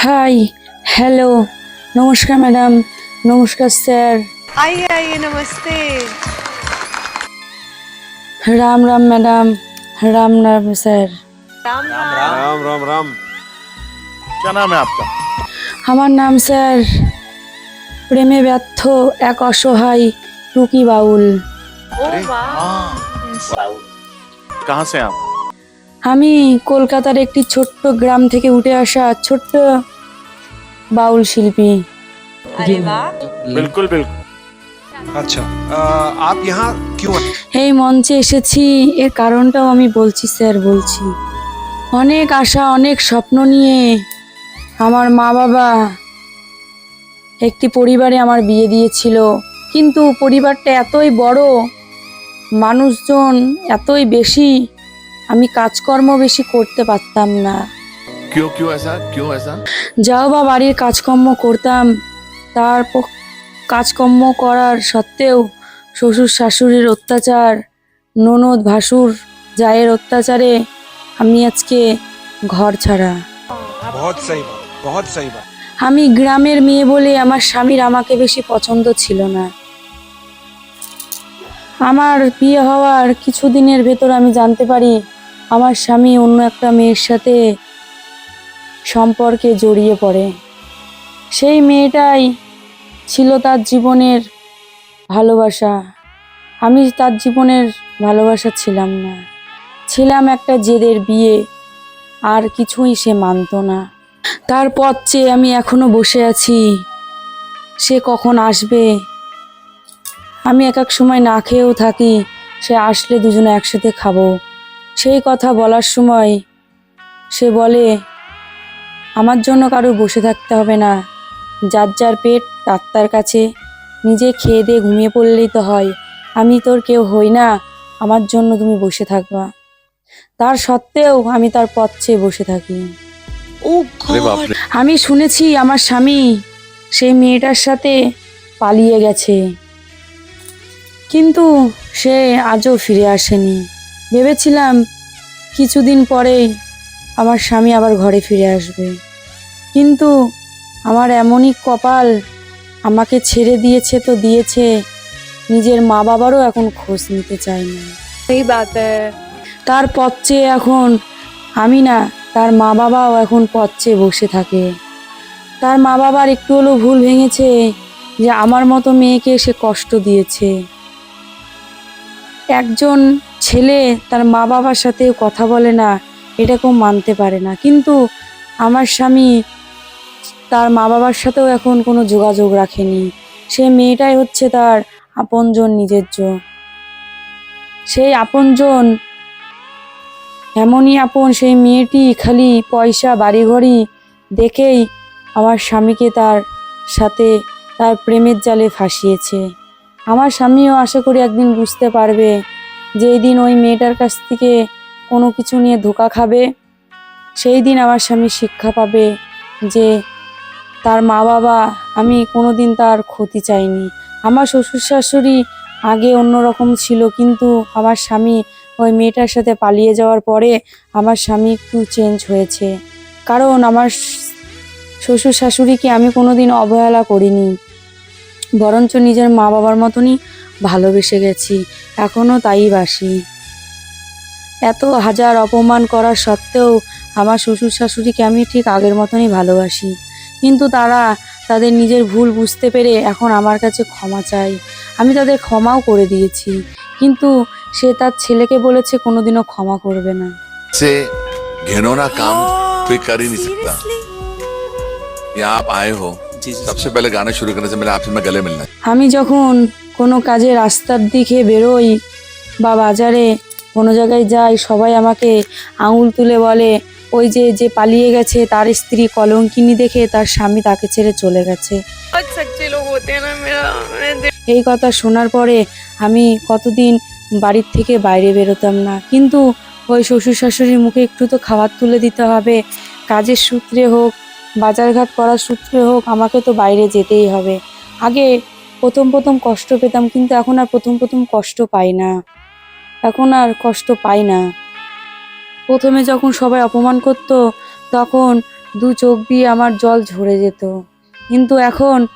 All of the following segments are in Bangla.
হাই হ্যালো নমস্কার ম্যাডাম নমস্কার স্যার आइए आइए नमस्ते রাম রাম ম্যাডাম রাম রাম স্যার राम राम राम राम राम क्या नाम है आपका আমার নাম স্যার প্রেমে ব্যর্থ এক অসহায় টুকি বাউল ओ वाह कहाँ से आप আমি কলকাতার একটি ছোট্ট গ্রাম থেকে উঠে আসা ছোট্ট বাউল শিল্পী। বিলকুল বিলকুল। এই মঞ্চে এসেছি এর কারণটাও আমি বলছি স্যার বলছি। অনেক আশা অনেক স্বপ্ন নিয়ে আমার মা বাবা একটি পরিবারে আমার বিয়ে দিয়েছিল। কিন্তু পরিবারটা এতই বড় মানুষজন এতই বেশি আমি কাজকর্ম বেশি করতে পারতাম না क्यों क्यों ऐसा क्यों ऐसा যাও বা বাড়ির কাজকর্ম করতাম তার প- কাজকর্ম করার সত্ত্বেও শ্বশুর শাশুড়ির অত্যাচার ননদ ভাসুর জায়ের অত্যাচারে আমি আজকে ঘর ছাড়া बहुत सही बात बहुत सही बात আমি গ্রামের মেয়ে বলে আমার স্বামীর আমাকে বেশি পছন্দ ছিল না আমার বিয়ে হওয়ার কিছুদিনের ভেতর আমি জানতে পারি আমার স্বামী অন্য একটা মেয়ের সাথে সম্পর্কে জড়িয়ে পড়ে। সেই মেয়েটাই ছিল তার জীবনের ভালোবাসা। আমি তার জীবনের ভালোবাসা ছিলাম না। ছিলাম একটা জেদের বিয়ে, আর কিছুই সে মানতো না। তার পথ চেয়ে আমি এখনও বসে আছি। সে কখন আসবে? আমি এক এক সময় না খেয়েও থাকি, সে আসলে দুজনে একসাথে খাব। সেই কথা বলার সময় সে বলে আমার জন্য কারও বসে থাকতে হবে না। যার যার পেট তার তার কাছে নিজে খেয়ে দিয়ে ঘুমিয়ে পড়লেই তো হয়। আমি তোর কেউ হই না। আমার জন্য তুমি বসে থাকবা। তার সত্ত্বেও আমি তার পথ চেয়ে বসে থাকি। আমি শুনেছি আমার স্বামী সেই মেয়েটার সাথে পালিয়ে গেছে। কিন্তু সে আজও ফিরে আসেনি। ভেবেছিলাম কিছুদিন পরেই আমার স্বামী আবার ঘরে ফিরে আসবে। কিন্তু আমার এমনই কপাল আমাকে ছেড়ে দিয়েছে তো দিয়েছে নিজের মা বাবারও এখন খোঁজ নিতে চাই না। সেই বাত। তার পথ চেয়ে এখন আমি না তার মা বাবাও এখন পথ চেয়ে বসে থাকে। তার মা বাবার একটু হলো ভুল ভেঙেছে যে আমার মতো মেয়েকে সে কষ্ট দিয়েছে। একজন ছেলে তার মা বাবার সাথে কথা বলে না, এটা কেউ মানতে পারে না। কিন্তু আমার স্বামী তার মা বাবার সাথেও এখন কোনো যোগাযোগ রাখেনি। সে মেয়েটাই হচ্ছে তার আপনজন নিজের জন। সেই আপনজন এমনই আপন, সেই মেয়েটি খালি পয়সা, বাড়িঘড়ি দেখেই আমার স্বামীকে তার সাথে তার প্রেমের জালে ফাঁসিয়েছে। আমার স্বামীও আশা করি একদিন বুঝতে পারবে যে এই দিন ওই মেয়েটার কাছ থেকে কোনো কিছু নিয়ে ধোকা খাবে সেই দিন আমার স্বামী শিক্ষা পাবে যে তার মা বাবা আমি কোনো দিন তার ক্ষতি চাইনি। আমার শ্বশুর শাশুড়ি আগে অন্যরকম ছিল, কিন্তু আমার স্বামী ওই মেয়েটার সাথে পালিয়ে যাওয়ার পরে আমার স্বামী একটু চেঞ্জ হয়েছে। কারণ আমার শ্বশুর শাশুড়িকে আমি কোনোদিন অবহেলা করিনি, বরঞ্চ নিজের মা বাবার মতনই ভালোবেসে গেছি এখনও তাই বাসি এত হাজার অপমান করার সত্ত্বেও আমার শ্বশুর শাশুড়িকে আমি ঠিক আগের মতনই ভালোবাসি কিন্তু তারা তাদের নিজের ভুল বুঝতে পেরে এখন আমার কাছে ক্ষমা চাই আমি তাদের ক্ষমাও করে দিয়েছি কিন্তু সে তার ছেলেকে বলেছে কোনোদিনও ক্ষমা করবে না से घिनौना काम कोई कर ही नहीं सकता यहाँ आप आए हो सबसे पहले गाना शुरू करने से पहले आपसे मैं गले मिलना আমি যখন কোনো কাজে রাস্তার দিকে বেরোই বা বাজারে। কোনো জায়গায় যাই, সবাই আমাকে আঙুল তুলে বলে, ওই যে যে পালিয়ে গেছে, তার স্ত্রী কলঙ্কিনী দেখে তার স্বামী তাকে ছেড়ে চলে গেছে। এই কথা শোনার পরে আমি কতদিন বাড়ির থেকে বাইরে বেরোতাম না। কিন্তু ওই শ্বশুর শাশুড়ির মুখে একটু তো খাবার তুলে দিতে হবে। কাজের সূত্রে হোক, বাজারঘাট করার সূত্রে হোক, আমাকে তো বাইরে যেতেই হবে। আগে প্রথম প্রথম কষ্ট পেতাম কিন্তু এখন আর প্রথম প্রথম কষ্ট পাই না। এখন আর কষ্ট পাই না। প্রথমে যখন সবাই অপমান করত তখন দু চোখ দিয়ে আমার জল ঝরে যেত। কিন্তু এখন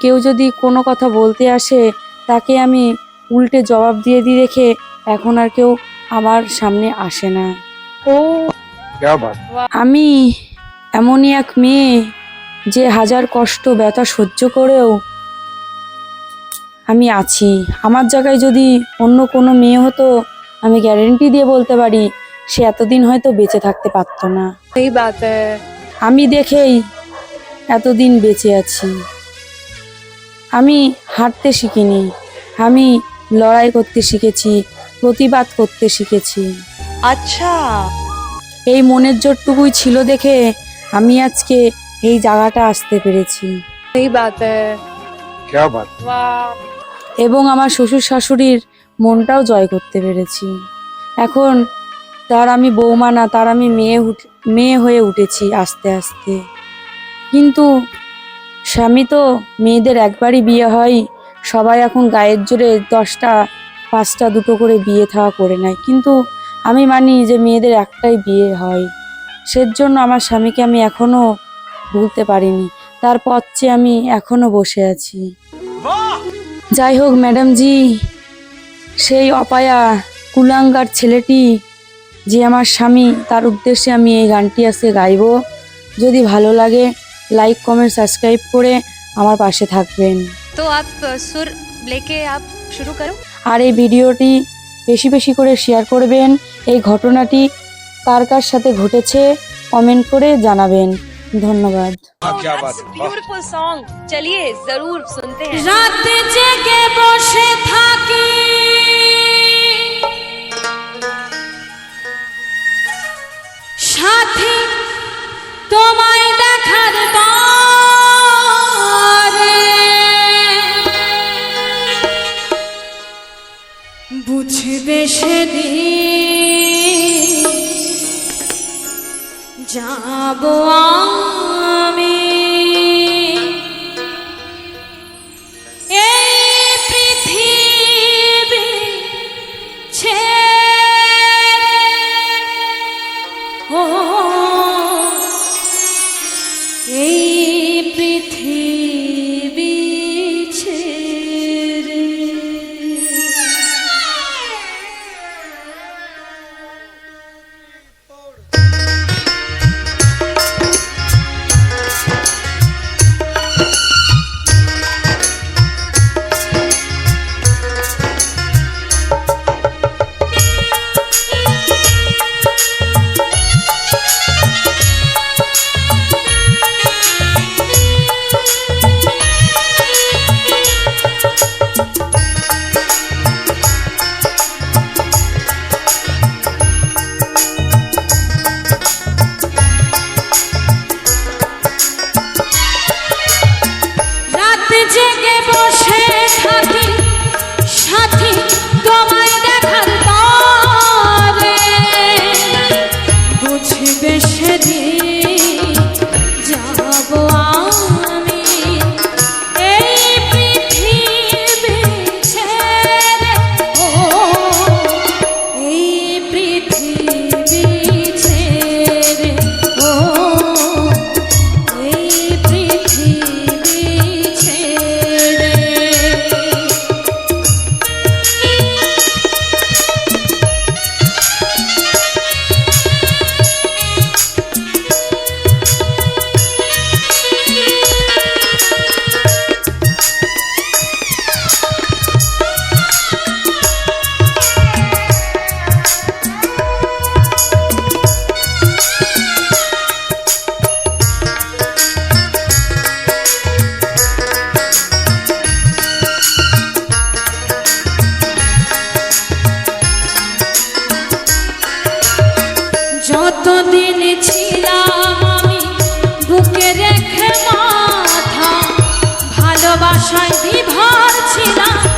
কেউ যদি কোনো কথা বলতে আসে তাকে আমি উল্টে জবাব দিয়ে দিয়ে রেখে এখন আর কেউ আমার সামনে আসে না। ও। আমি এমনই এক মেয়ে যে হাজার কষ্ট ব্যথা সহ্য করেও আমি আছি আমার জায়গায় যদি অন্য কোনো মেয়ে হতো আমি গ্যারেন্টি দিয়ে বলতে পারি সে এতদিন হয়তো বেঁচে থাকতে পারতো না सही बात है আমি দেখেই এতদিন বেঁচে আছি আমি হাঁটতে শিখিনি আমি লড়াই করতে শিখেছি প্রতিবাদ করতে শিখেছি अच्छा এই মনের জোরটুকুই ছিল দেখে আমি আজকে এই জায়গাটা আসতে পেরেছি सही बात है क्या बात वाह এবং আমার শ্বশুর শাশুড়ির মনটাও জয় করতে পেরেছি। এখন তার আমি বৌমা না, তার আমি মেয়ে মেয়ে হয়ে উঠেছি আস্তে আস্তে। কিন্তু স্বামী তো মেয়েদের একবারই বিয়ে হয়, সবাই এখন গায়ের জোরে দশটা, পাঁচটা দুটো করে বিয়ে থাওয়া করে নেয়। কিন্তু আমি মানি যে মেয়েদের একটাই বিয়ে হয়। সেজন্য আমার স্বামীকে আমি এখনও ভুলতে পারিনি। তার পথ চেয়ে আমি এখনও বসে আছি। যাই হোক ম্যাডামজি সেই অপায়া কুলাঙ্গার ছেলেটি যে আমার স্বামী তার উদ্দেশ্যে আমি এই গানটি আজকে গাইব। যদি ভালো লাগে লাইক কমেন্ট সাবস্ক্রাইব করে আমার পাশে থাকবেন। তো আপ সুর লেকে আপ শুরু করো। আর এই ভিডিওটি বেশি বেশি করে শেয়ার করবেন। এই ঘটনাটি কার কার সাথে ঘটেছে কমেন্ট করে জানাবেন। ধন্যবাদ। চলিয়ে জরুর শুনতে রাত জেগে বসে থাকি সাথী তোমায় দেখার বুঝবে সেদিন যাব আমি। বুঝবে আশায় বিভার ছিলাম।